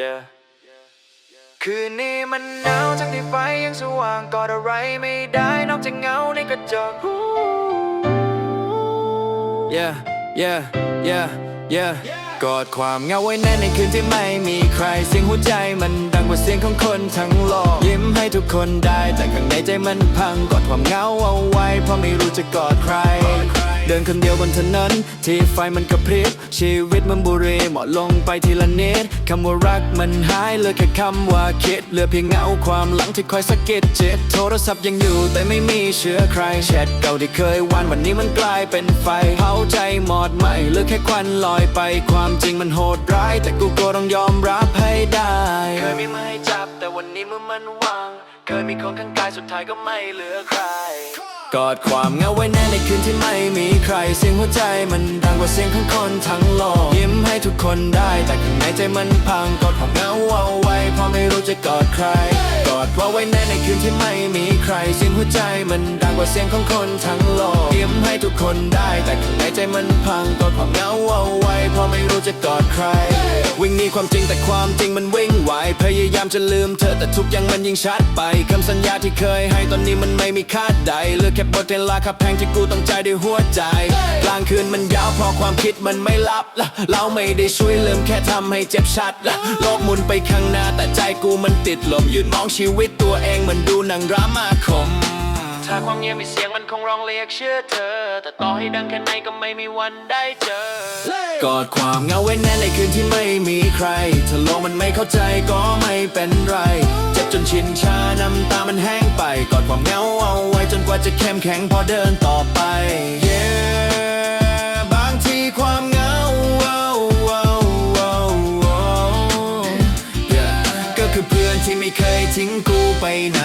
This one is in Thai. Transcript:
yeah คืนนี้มันหนาวทั้งที่ไฟยังสว่างกอดอะไรไม่ได้นอกจากเงาในกระจก yeah yeah yeah yeah กอดความเหงาไว้แน่ในคืนที่ไม่มีใคร เสียงหัวใจมันดังกว่าเสียงของคนทั้งโลกยิ้มให้ทุกคนได้แต่ข้างในใจมันพังกอดความเหงาเอาไว้เพราะไม่รู้จะกอดใคร เดินคนเดียวบนถนนที่ไฟมันกระพริบ ชีวิตมันบุรีหมดลงไปทีละนิดคำว่ารักมันหายเหลือแค่คำว่าคิดเหลือเพียงเงาความหลังที่คอยสะกิดจิตโทรศัพท์ยังอยู่แต่ไม่มีเชื้อใครแชทเก่าที่เคยวันวันนี้มันกลายเป็นไฟเผาใจหมอดไหมเหลือแค่ควันลอยไป ความจริงมันโหดร้าย แต่กูก็ต้องยอมรับให้ นนี้มือมันวางเคยมีคนข้างกายสุดท้ายก็ไม่เหลือใคร กอดความเหงาไว้แน่ในคืนที่ไม่มีใคร เสียงหัวใจมันดังกว่าเสียงของคนทั้งโลกยิ้มให้ทุกคนได้ แต่ข้างในใจมันพังกอดความเหงาเอาไว้เพราะไม่รู้จะกอดใคร กอดว่าไว้แน่ในคืนที่ไม่มีใคร เสียงหัวใจมันดังกว่าเสียงของคนทั้งโลกยิ้มให้ทุกคนได้ แต่ข้างในใจมันพังกอดความเหงาเอาไว้เพราะไม่รู้จะกอดใคร วิ่งหนีความจริงแต่ความจริงมันวิ่งไวพยายามจะลืมเธอแต่ทุกอย่างมันยิ่งชัดไปคำสัญญาที่เคยให้ตอนนี้มันไม่มีค่าใดเหลือแค่บทเรียนราคาแพงที่กูต้องจ่ายด้วยหัวใจ กลางคืนมันยาวเพราะความคิดมันไม่ลับละเราไม่ได้ช่วยลืมแค่ทำให้เจ็บชัดละโลกหมุนไปข้างหน้าแต่ใจกูมันติดลมยืนมองชีวิตตัวเองเหมันดูหนังดราม่าคมถ้าความเงียบมีเสียงมันคงร้องเรียกชื่อเธอ แต่ต่อให้ดังแค่ไหนก็ไม่มีวันได้เจอ กอดความเหงาไว้แน่ในคืนที่ไม่มีใคร ถ้าโลกมันไม่เข้าใจก็ไม่เป็นไร เจ็บจนชินชาน้ำตามันแห้งไป กอดความเหงาเอาไว้จนกว่าจะเข้มแข็งพอเดินต่อไป Yeah บางทีความเหงา oh, oh, oh, oh. Yeah ก็คือเพื่อนที่ไม่เคยทิ้งกูไปไหน